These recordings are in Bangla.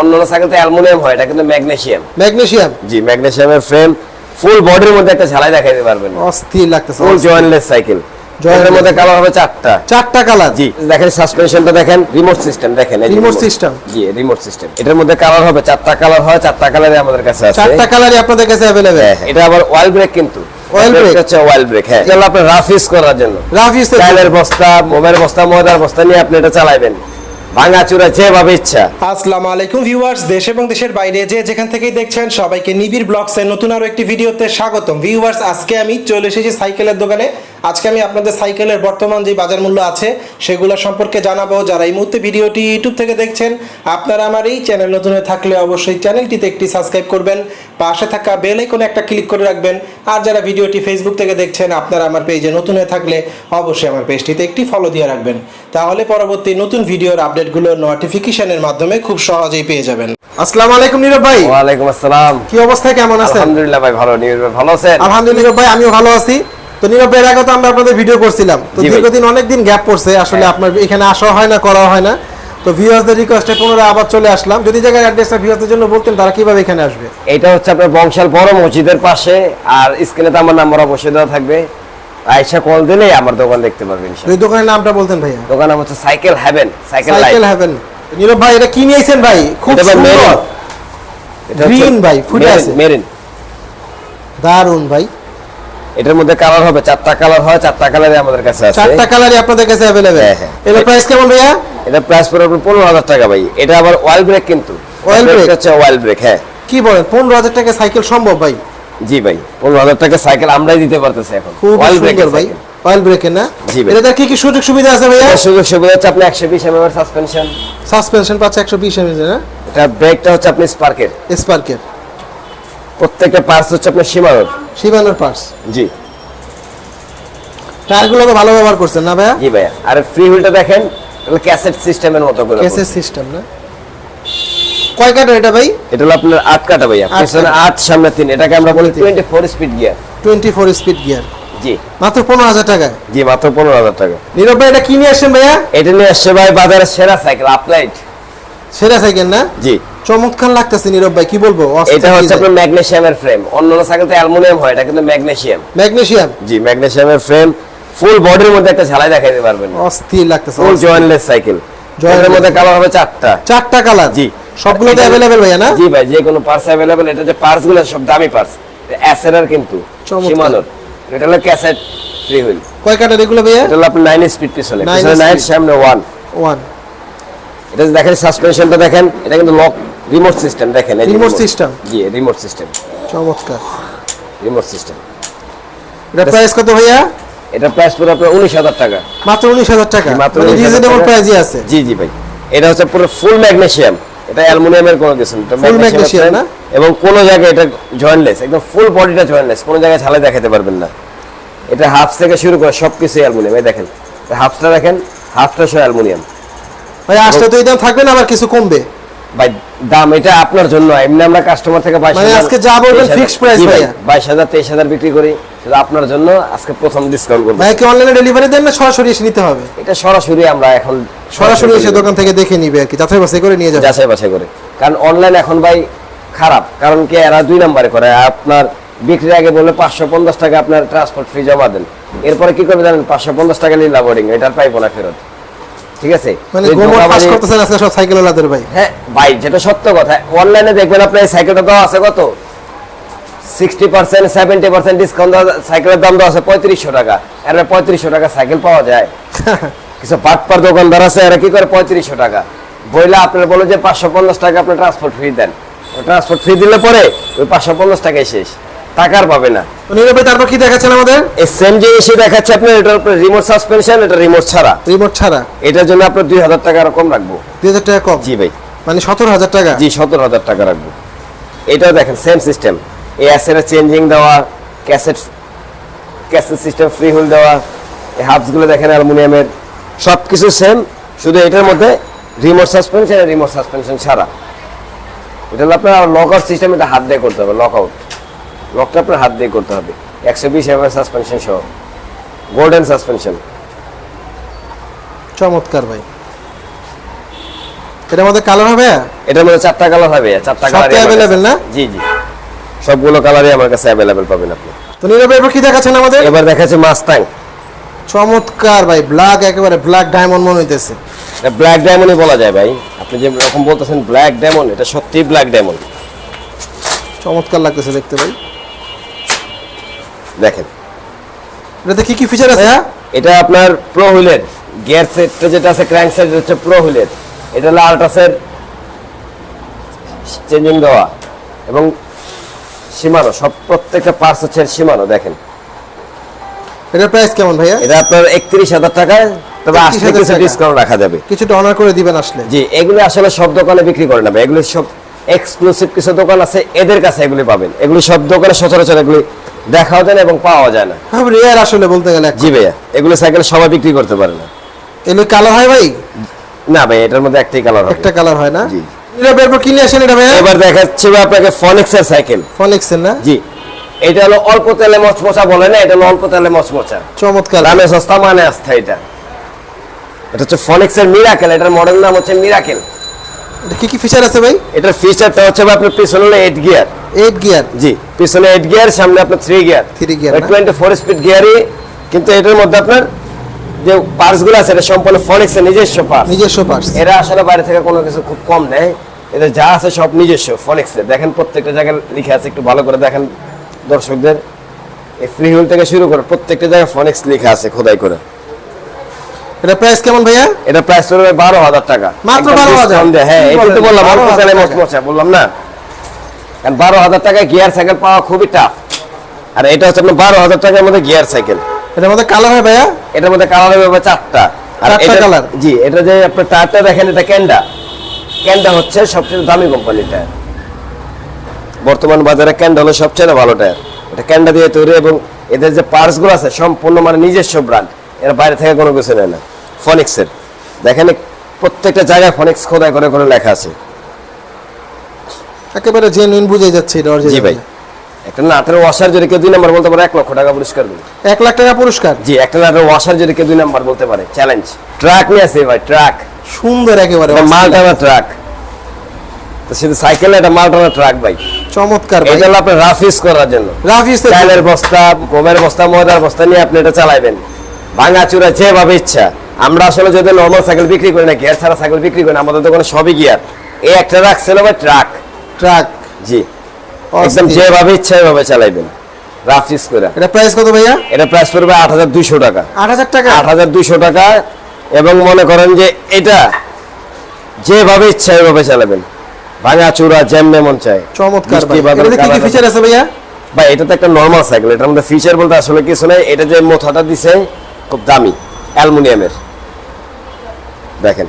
অন্যান্য সাইকেল তো অ্যালুমিনিয়াম হয় এটা কিন্তু ম্যাগনেসিয়াম ম্যাগনেসিয়াম জি ম্যাগনেসিয়ামের ফ্রেম ফুল বডির মধ্যে একটা ঝালাই দেখাইতে পারবেন। অস্থির লাগতেছে ফুল জয়েন্টলেস সাইকেল। এর মধ্যে কালার হবে চারটা। চারটা কালার জি দেখেন সাসপেনশনটা দেখেন রিমোট সিস্টেম দেখেন remote। system। জি রিমোট সিস্টেম এটার মধ্যে কালার হবে চারটা কালার হয় চারটা কালারে আমাদের কাছে আছে। চারটা কালারই আপনাদের কাছে অ্যাভেলেবেল হ্যাঁ, হ্যাঁ। এটা আবার অয়েল ব্রেক কিন্তু। Brake brake? হচ্ছে অয়েল ব্রেক হ্যাঁ। এটা হলো আপনার রাফ ইউজ করার জন্য। রাফ ইউজ বস্তা মোবাইল বস্তা ময়দার বস্তা নিয়ে আপনি এটা চালাবেন ভাঙা চূড়া যেভাবে ইচ্ছা। আসসালামু আলাইকুম ভিউয়ার্স, দেশ এবং দেশের বাইরে যে যেখান থেকেই দেখছেন সবাইকে নিবিড় ব্লগসের নতুন আরও একটি ভিডিওতে স্বাগতম। ভিউয়ার্স, আজকে আমি চলে এসেছি সাইকেলের দোকানে। আজকে আমি আপনাদের সাইকেলের বর্তমান যে বাজার মূল্য আছে সেগুলো সম্পর্কে জানাব। যারা এই মুহূর্তে ভিডিওটি ইউটিউব থেকে দেখছেন আপনারা আমার এই চ্যানেল নতুন হয়ে থাকলে অবশ্যই চ্যানেলটিতে একটি সাবস্ক্রাইব করবেন। পাশে থাকা বেল আইকনে একটা ক্লিক করে রাখবেন। আর যারা ভিডিওটি ফেসবুক থেকে দেখছেন আপনারা আমার পেজে নতুন হয়ে থাকলে অবশ্যই আমার পেজটিতে একটি ফলো দিয়ে রাখবেন। তাহলে পরবর্তী নতুন ভিডিওর আপডেটগুলো নোটিফিকেশনের মাধ্যমে খুব সহজেই পেয়ে যাবেন। আসসালামু আলাইকুম নীরব ভাই। ওয়ালাইকুম আসসালাম। কি অবস্থা? কেমন আছেন? আলহামদুলিল্লাহ ভাই ভালো। নিউজ ভাই ভালো আছেন? আলহামদুলিল্লাহ ভাই আমিও ভালো আছি। তো নীরব ভাইয়ের আগে তো আমরা আপনাদের ভিডিও করছিলাম। তো ভাই। দীর্ঘদিন অনেক দিন গ্যাপ পড়ছে আসলে আপনার এখানে আসা হয় না করা হয় না। তো ভিউয়ার্সদের রিকোয়েস্টে পুনরায় আবার চলে আসলাম। যদি জায়গায় অ্যাড্রেসটা ভিউয়ার্সদের জন্য বলতেন তারা কীভাবে এখানে আসবে? এটা হচ্ছে আপনার বংশাল বড় মসজিদের পাশে আর স্ক্রিনে তো আমার নাম্বার অবশ্যই দেওয়া থাকবে। আইসা কল দিলেই আমার দোকান দেখতে পারবেন ইনশাআল্লাহ। যদি দোকানের নামটা বলতেন ভাইয়া। দোকান নাম হচ্ছে cycle haven cycle life cycle haven Nirob ভাই এটা কি নিয়েছেন ভাই? খুব ভাই সুন্দর। Green ভাই, ফুটে আছে। মেরিন। দারুণ ভাই। এটার মধ্যে কালার হবে চারটা কালার হয় চারটা কালারে আমাদের কাছে আছে। চারটা কালারই আপনাদের কাছে অ্যাভেলেবেল হ্যাঁ, হ্যাঁ। এর প্রাইস কেমন ভাইয়া? এটা প্রাইস পড়বে আপনার পনেরো হাজার টাকা ভাই। এটা আবার অয়েল ব্রেক কিন্তু। Oil brake? হচ্ছে অয়েল ব্রেক হ্যাঁ। কি বলেন পনেরো হাজার টাকা সাইকেল সম্ভব ভাই? জি ভাই পনেরো হাজার টাকা সাইকেল আমরাই দিতে পারতেছি এখন। অয়েল ব্রেক ভাই অয়েল ব্রেকের না? জি ভাই। এটাতে কি কি সুযোগ সুবিধা আছে ভাইয়া? সুযোগ সুবিধা হচ্ছে আপনি একশো বিশ এম এর সাসপেনশন সাসপেনশন পাচ্ছে একশো বিশ এমএজ না? এটা ব্রেকটা হচ্ছে আপনি স্পার্কের স্পার্কের প্রত্যেকটা পার্টস হচ্ছে আপনার সীমানোর। শিবানোর পার্টস জি। টায়ারগুলো তো ভালো ব্যবহার করছেন না ভাইয়া? জি ভাইয়া। আর ফ্রি হুইলটা দেখেন এটা ক্যাসেট সিস্টেমের মতো করে কেসের সিস্টেম না? কয় কাটা এটা ভাই? এটা হলো আপনার আট কাটা ভাইয়া। পিছনে আট সামনে তিন। এটাকে আমরা বলি তিন। Twenty four speed gear twenty four speed gear জি। মাত্র পনেরো হাজার টাকা? জি মাত্র পনেরো হাজার টাকা। নীরব ভাই এটা কি নিয়ে আসছেন ভাইয়া? এটা নিয়ে আসছে ভাই বাজারের সেরা সাইকেল আপলাইট সেরা সাইকেল না? জি। চমৎকার লাগতেছে নীরব ভাই কি বলব? এটা হচ্ছে আপনার ম্যাগনেসিয়ামের ফ্রেম অন্যান্য সাইকেল তো অ্যালুমিনিয়াম হয় এটা কিন্তু ম্যাগনেসিয়াম ম্যাগনেসিয়াম জি ম্যাগনেসিয়ামের ফ্রেম ফুল বডির মধ্যে একটা ঝালাই দেখাইতে পারবেন। অস্থির লাগতেছে ফুল জয়েন্টলেস সাইকেল। এর মধ্যে কালার হবে চারটা। চারটা কালার জি। সবগুলো তো অ্যাভেলেবেল ভাইয়া না? জি ভাই যে কোনো পার্টস অ্যাভেলেবেল এটা যে পার্টসগুলো সব দামি পার্টস অ্যাসেরার কিন্তু। সীমানোর। এটা হলো ক্যাসেট ফ্রি হুইল কয় কাটার এগুলো ভাইয়া? এটা হলো আপনার নাইন স্পিড পিছনে। পিছনে নাইন সামনে ওয়ান ওয়ান এটা দেখেন সাসপেনশনটা দেখেন এটা কিন্তু লক রিমোট সিস্টেম দেখেন এই Remote remote। জি রিমোট সিস্টেম চমৎকার। রিমোট সিস্টেম এটা প্রাইস কত ভাইয়া? এটা প্রাইস পুরো আপনার উনিশ হাজার টাকা। মাত্র উনিশ হাজার টাকা? মাত্র মানে 19,000 রিজনেবল প্রাইসই আছে। জি জি ভাই। এটা হচ্ছে পুরো ফুল ম্যাগনেসিয়াম এটা অ্যালুমিনিয়ামের কোনো কিছু না। magnesium আছে। না? এবং কোনো জায়গায় এটা জয়েন্টলেস একদম ফুল বডিটা জয়েন্টলেস কোনো জায়গায় ঝালাই দেখাতে পারবেন না। এটা হাফ থেকে শুরু করে সবকিছু অ্যালুমিনিয়াম এই দেখেন হাফটা দেখেন হাফটা সহ অ্যালুমিনিয়াম ভাই আসলে তো এই দাম থাকবে না আবার কিছু কমবে। ভাই দাম এটা আপনার জন্য। এমনি আমরা কাস্টমার থেকে বাইশ মানে আজকে যা বলবেন fixed price ভাইয়া? বাইশ হাজার তেইশ হাজার বিক্রি করি। শুধু আপনার জন্য। আজকে প্রথম ডিসকাউন্ট করব। ভাই কি অনলাইনে ডেলিভারি দেন না সরাসরি এসে নিতে হবে? এটা সরাসরি আমরা এখন সরাসরি এসে দোকান থেকে দেখে নিবে আর কি যাচাই বাছাই করে নিয়ে যাবে। যাচাই বাছাই করে। কারণ অনলাইন এখন ভাই খারাপ। কারণ কি এরা দুই নাম্বারে করে। আপনার বিক্রির আগে বলে পাঁচশো পঞ্চাশ টাকা আপনার ট্রান্সপোর্ট ফি জমা দেন। এরপরে কি করবে জানেন? পাঁচশো পঞ্চাশ টাকা নিলা বোর্ডিং এটার পাইবো না ফেরত। ঠিক আছে? মানে গোমর পাস করতেছেন আজকে সব সাইকেল ওলাদের ভাই। হ্যাঁ ভাই যেটা সত্য কথা অনলাইনে দেখবেন এই সাইকেলটা আছে কত? Sixty percent seventy percent discount সাইকেলের দাম দেওয়া আছে পঁয়ত্রিশশো টাকা। এর পঁয়ত্রিশশো টাকা সাইকেল পাওয়া যায়। কিছু পাটপার দোকানদার আছে এরা কি করে পঁয়ত্রিশশো টাকা? বইলে আপনার বলে যে পাঁচশো পঞ্চাশ টাকা আপনি ট্রান্সপোর্ট ফি দেন। ট্রান্সপোর্ট ফি দিলে পরে ওই পাঁচশো পঞ্চাশ টাকায় শেষ। টাকার পাবে না। নীরব তারপর কি দেখাচ্ছেন আমাদের? সেম জিনিসই দেখাচ্ছে আপনার এটার উপরে রিমোট সাসপেনশন এটা রিমোট ছাড়া। রিমোট ছাড়া? এটার জন্য আপনার দুই হাজার টাকা কম রাখব। দুই হাজার টাকা কম? জি ভাই। মানে সতেরো হাজার টাকা? জি সতেরো হাজার টাকা রাখব। এটাও দেখেন সেম সিস্টেম এই অ্যাসের চেঞ্জিং দেওয়া cassette cassette system free wheel দেওয়া এই হাফসগুলো দেখেন অ্যালুমিনিয়ামের। সব কিছু সেম শুধু এটার মধ্যে রিমোট সাসপেনশন আর রিমোট সাসপেনশন ছাড়া। এটা হলো আপনার লক আউট সিস্টেম এটা হাত দিয়ে করতে হবে লক আউট লকটা আপনার হাত দিয়ে করতে হবে। একশো বিশ এম সাসপেনশন সহ। গোল্ডেন সাসপেনশন চমৎকার ভাই। এটার মধ্যে কালার হবে? এটার মধ্যে চারটা কালার হবে। চারটা কালার available না? জি জি। সবগুলো কালারই আমার কাছে অ্যাভেলেবেল পাবেন আপনি। তো নীরব এবার কি দেখাচ্ছেন আমাদের? এবার দেখাচ্ছে মাস্তাং চমৎকার ভাই। ব্ল্যাক একেবারে ব্ল্যাক ডায়মন্ড মনে হইতেছে। এটা ব্ল্যাক ডায়মন্ডই বলা যায় ভাই। আপনি যে রকম বলতেছেন ব্ল্যাক ডায়মন্ড এটা সত্যি ব্ল্যাক ডায়মন্ড চমৎকার লাগতেছে দেখতে ভাই। দেখেন। এটাতে কি কি ফিচার আছে? এটা আপনার প্রো হুইলের গিয়ার সেটটা যেটা আছে ক্র্যাঙ্ক সেট হচ্ছে প্রো হুইলের এটা হলো আল্ট্রাসের চেঞ্জিং দেওয়া। এবং সীমানো সব প্রত্যেকটা পার্টস হচ্ছে সীমানো দেখেন। এটার প্রাইস কেমন ভাইয়া? এটা আপনার একত্রিশ হাজার টাকায় তবে 31,000 আসলে কিছু ডিসকাউন্ট রাখা যাবে। কিছুটা অনার করে দিবেন আসলে। জি এগুলো আসলে সব দোকানে বিক্রি করে না ভাই। এগুলি সব এক্সক্লুসিভ কিছু দোকান আছে এদের কাছে এগুলি পাবেন। এগুলি সব দোকানে সচরাচর এগুলি দেখাও যায় না এবং পাওয়া যায় না। খুব রেয়ার আসলে বলতে গেলে জি ভাইয়া এগুলি সাইকেল সবাই বিক্রি করতে পারে না। এগুলো কালার হয় ভাই? না ভাই এটার মধ্যে একটাই কালার হবে। একটা কালার হয় না? জি। এবার দেখাচ্ছি ভাই আপনাকে ফনিক্সের সাইকেল ফনিক্সের না? জি। এটা হলো অল্প তেলে মচমচা বলে না এটা হলো অল্প তেলে মচমচা। চমৎকার। দামে সস্তা মানে আস্থা এটা। এটা হচ্ছে ফনিক্সের মিরাকেল এটার মডেল নাম হচ্ছে মিরাকেল কি কি ফিচার আছে ভাই? এটার ফিচারটা হচ্ছে ভাই আপনার পিছনে হলো এইট গিয়ার এইট গিয়ার জি পিছনে এইট গিয়ার সামনে আপনার থ্রি গিয়ার Three গিয়ার না? টোয়েন্টি ফোর স্পিড গিয়ারই কিন্তু এটার মধ্যে আপনার যে পার্টসগুলো আছে এটা সম্পূর্ণ ফনিক্সের নিজস্ব পার্টস নিজস্ব পার্স এরা আসলে বাইরে থেকে কোনো কিছু খুব কম নেয়। এদের যা আছে সব নিজস্ব ফনিক্সের দেখেন প্রত্যেকটা জায়গায় লিখে আছে একটু ভালো করে দেখেন দর্শকদের। এই ফ্রি হুইল থেকে শুরু করে প্রত্যেকটা জায়গায় ফনিক্স লেখা আছে খোদাই করে। এটা প্রাইস কেমন ভাইয়া? এটা প্রাইস পড়বে বারো হাজার টাকা। মাত্র একদম 12,000 হ্যাঁ এটা তো বললাম অল্প 12,000 টাকা। মচমচা বললাম না? কারণ বারো হাজার টাকায় গিয়ার সাইকেল পাওয়া খুবই টাফ আর এটা হচ্ছে আপনার বারো হাজার টাকার মধ্যে গিয়ার সাইকেল এটার মধ্যে কালার হয় ভাইয়া? এটার মধ্যে কালার হবে চারটা। আর এটা- colour? জি এটা যে আপনার টায়ারটা দেখেন এটা ক্যান্ডা। ক্যান্ডা হচ্ছে সবচেয়ে দামি কোম্পানি টায়ার বর্তমান বাজারে ক্যান্ডা হলো সবচেয়ে ভালো টায়ার এটা ক্যান্ডা দিয়ে তৈরি এবং এদের যে পার্টসগুলো আছে সম্পূর্ণ মানে নিজস্ব ব্র্যান্ড এরা বাইরে থেকে কোনো কিছু নেয় না। ফনিক্সের। দেখেন প্রত্যেকটা জায়গায় ফনিক্স খোদাই করে করে লেখা আছে। একেবারে জেনুইন বুঝে যাচ্ছে এটা জি ভাই। একটা নাটের ওয়াশার যদি কেউ দুই নাম্বার বলতে পারে এক লক্ষ টাকা পুরস্কার দেবে এক লাখ টাকা পুরস্কার? জি একটা নাটের ওয়াশার যদি কেউ দুই নাম্বার বলতে পারে চ্যালেঞ্জ ট্রাক নিয়ে আসে ভাই ট্রাক। সুন্দর একেবারে এটা মাল টানা ট্রাক। তো শুধু সাইকেলে এটা মাল টানা ট্রাক ভাই। চমৎকার ভাই। এটা হলো আপনার রাফ করার জন্য। রাফিস চালের বস্তা গমের বস্তা ময়দার বস্তা নিয়ে আপনি এটা চালাইবেন। ভাঙা চূড়া যেভাবে ইচ্ছা। আমরা আসলে যদি নর্মাল সাইকেল বিক্রি করি না গিয়ার ছাড়া সাইকেল বিক্রি করি না আমাদের দোকানে সবই গিয়ার এই একটা রাখছিল ভাই ট্রাক ট্রাক জি। একদম যেভাবে ইচ্ছা এভাবে চালাইবেন। রাফ ইউজ করে। এটা প্রাইস কত ভাইয়া? এটা প্রাইস পড়বে আট হাজার দুইশো টাকা। আট হাজার টাকা? আট হাজার দুইশো টাকা এবং মনে করেন যে এটা যেভাবে ইচ্ছা এভাবে চালাবেন। ভাঙা চূড়া যেমনে মন চায় চমৎকার কি কি ফিচার আছে ভাইয়া? ভাই এটা তো একটা নর্মাল সাইকেল এটার মধ্যে ফিচার বলতে আসলে কিছু নেই। এটা যে মোথাটা দিছে খুব দামি। অ্যালুমিনিয়ামের। দেখেন।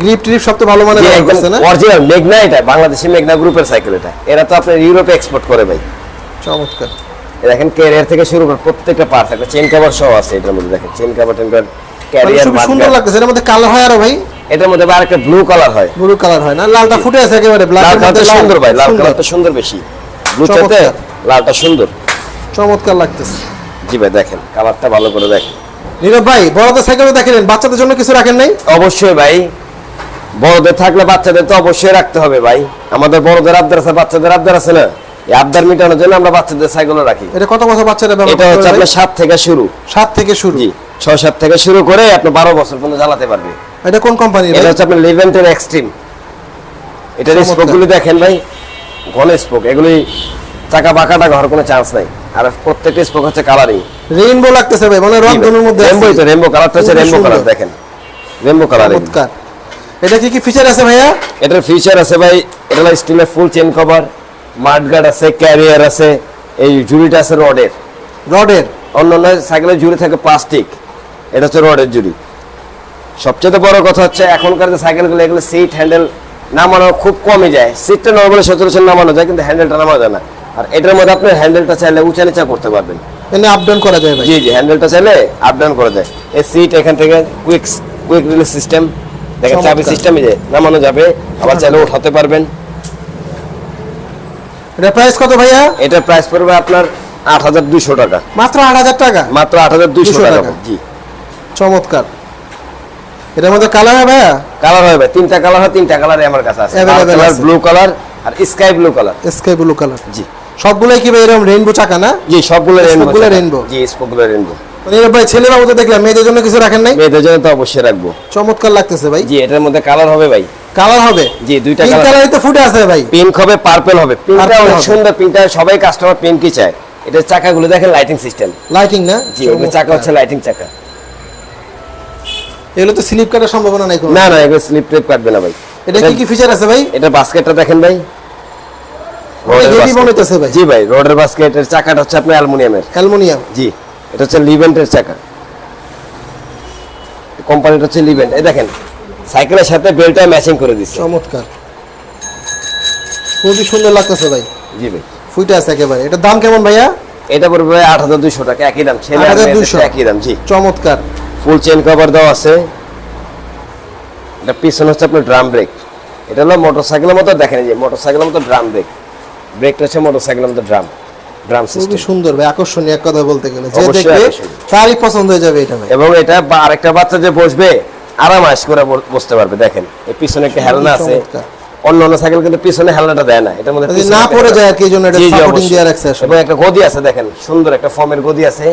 গ্রিপ ট্রিপ সব তো ভালো ব্যবহার না? অরিজিনাল মেঘনা এটা বাংলাদেশি মেঘনা গ্রুপের সাইকেল এটা। এরা তো আপনার ইউরোপে এক্সপোর্ট করে ভাই। চমৎকার। দেখেন ক্যারিয়ার থেকে শুরু করে প্রত্যেকটা পার্টস একটা চেন কভার সহ আছে এটার মধ্যে দেখেন। চেন কভার টেন কভার মানে ক্যারিয়ার খুবই সুন্দর লাগতেছে। এর মধ্যে কালার হয় আরও ভাই। এটার মধ্যে আবার একটা ব্লু কালার হয়। ব্লু কালার হয় না? লালটা ফুটে আছে একেবারে। ব্ল্যাক কালারটা সুন্দর ভাই লাল কালারটা সুন্দর বেশি। ব্লু চাইতে লালটা সুন্দর। চমৎকার লাগতেছে। জি ভাই দেখেন কালারটা ভালো করে দেখেন। নীরব ভাই বড়দের সাইকেলও দেখেন বাচ্চাদের জন্য কিছু রাখেন নাই? অবশ্যই ভাই। বড়দের থাকলে বাচ্চাদের তো অবশ্যই রাখতে হবে ভাই। আমাদের বড়দের আবদার আছে বাচ্চাদের আবদার আছে না? এই আবদার মেটানোর জন্য আমরা বাচ্চাদের সাইকেলও রাখি। এটা কত বছর বাচ্চারা ব্যবহার এটা হচ্ছে আপনার সাত থেকে শুরু। সাত থেকে শুরু? জি ছয় সাত থেকে শুরু করে আপনি বারো বছর পর্যন্ত চালাতে পারবে। এটা কোন কোম্পানি এটা হচ্ছে আপনার লিভেন্টের এক্সট্রিম এটার। স্পোকগুলি দেখেন ভাই। ঘন স্পোক এগুলি চাকা বাঁকাটা ঘর কোনো চান্স নাই। আর প্রত্যেকটা স্পোক হচ্ছে কালারিং রেইনবো লাগতেছে ভাই মানে রং ধনুর মধ্যে রেমবো তো রেমবো কালারটা হচ্ছে সুন্দর। কালার দেখেন রেমবো কালার চমৎকার। এটা কি কি ফিচার আছে ভাইয়া? এটার ফিচার আছে ভাই এটা হলো স্টিলের ফুল চেন কভার মাঠগার্ড আছে ক্যারিয়ার আছে এই জুড়িটা আছে রডের রডের অন্যান্য সাইকেলের জুড়ি থাকে প্লাস্টিক এটা হচ্ছে রডের জুড়ি সবচেয়ে বড় কথা হচ্ছে এখনকার যে সাইকেলগুলো এগুলো সিট হ্যান্ডেল নামানো খুব কমই যায়। সিটটা নর্মালি সচরাচর নামানো যায় কিন্তু হ্যান্ডেলটা নামানো যায় না। আর এটার মধ্যে আপনি হ্যান্ডেলটা চাইলে উঁচা নিচা করতে পারবেন। এনে আপ ডাউন করা যায় ভাই? জি জি হ্যান্ডেলটা চাইলে আপ ডাউন করা যায়। এই সিট এখান থেকে কুইক কুইক রিলিজ সিস্টেম দেখেন চাবি। সিস্টেমে যে নামানো যাবে আবার চাইলে উঠাতে পারবেন। এটা প্রাইস কত ভাইয়া? এটার প্রাইস পড়বে আপনার আট হাজার দুশো টাকা। মাত্র আট হাজার টাকা? মাত্র আট হাজার দুশো টাকা। জি। চমৎকার। এটার মধ্যে কালার হবে ভাইয়া? কালার ভাই তিনটা কালার হয় তিনটা কালারে আমার কাছে আছে। ব্লু কালার আর sky blue colour sky blue colour জি। সবগুলোই কি ভাই এরকম রেইনবো চাকা না? জি সবগুলো সবগুলো rainbow? জি সবগুলো মানে এর ভাই ছেলে বাবু তো দেখলাম মেয়েদের জন্য কিছু রাখেন নাই? মেয়েদের জন্য তো অবশ্যই রাখব। চমৎকার লাগতেছে ভাই। জি এটার মধ্যে কালার হবে ভাই। কালার হবে? জি দুইটা কালার কালারই তো ফুটে আছে ভাই। পিঙ্ক হবে পার্পল হবে। পিঙ্কটা অনেক সুন্দর পিঙ্কটা সবাই কাস্টমার পিঙ্কই চায়। এটার চাকাগুলো দেখেন লাইটিং সিস্টেম লাইটিং না? জি ওগুলো চাকা হচ্ছে লাইটিং চাকা। এগুলো তো স্লিপ কাটার সম্ভাবনা নাই কোনো। না না এগুলো স্লিপ টেপ কাটবে না ভাই। এটা কি কি ফিচার আছে ভাই? এটা বাস্কেটটা দেখেন ভাই। মনে ভাই। জি ভাই রোডের বাস্কেটের চাকাটা হচ্ছে আপনার অ্যালুমিনিয়ামের। অ্যালুমিনিয়াম? জি এটা হচ্ছে লিভেন্টের চাকা। কোম্পানিটা হচ্ছে লিভেন্ট এই দেখেন সাইকেলের সাথে বেলটা ম্যাচিং করে দিচ্ছে। চমৎকার। খুবই সুন্দর লাগতেছে ভাই। জি ভাই। ফুটে আছে একেবারে। এটার দাম কেমন ভাইয়া? এটা পড়বে ভাই আট হাজার দুশো টাকা একই দাম। ছেলে আর 8,200 মেয়েদের একই দাম জি। চমৎকার। ফুল চেন কভার দেওয়া আছে। এটা পিছনে হচ্ছে আপনার ড্রাম ব্রেক এটা হলো মোটর সাইকেলের মতো দেখেন যে মোটর সাইকেলের মতো ড্রাম ব্রেক ব্রেকটা হচ্ছে ড্রাম ড্রাম সিস্টেম সুন্দর ভাই আকর্ষণীয় এক কথা বলতে গেলে। যে দেখবে তারই পছন্দ হয়ে যাবে এটা ভাই। এবং এটা আরেকটা বাচ্চা যে বসবে আরাম করে বসতে পারবে দেখেন। এই পিছনে একটা হেলনা আছে। অন্য অন্য সাইকেল কিন্তু পিছনে হেলনাটা দেয় না এটার মধ্যে না পড়ে যায় আর কি, জন্য এটা অবশ্যই। দেয়া রাখছে এবং একটা গদি আছে দেখেন সুন্দর একটা ফর্মের গদি আছে।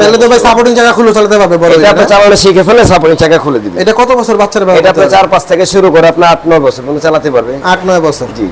চাইলে তো ভাই সাপোর্টিং জায়গা খুলে চালাতে পারবে বড় এটা আপনি চালানো শিখে ফেলে সাপোর্টিং চাকা খুলে দিবে। এটা কত বছর বাচ্চার এটা আপনি চার পাঁচ থেকে শুরু করে আপনার আট নয় বছর পর্যন্ত চালাতে পারবে। আট নয় বছর। জি।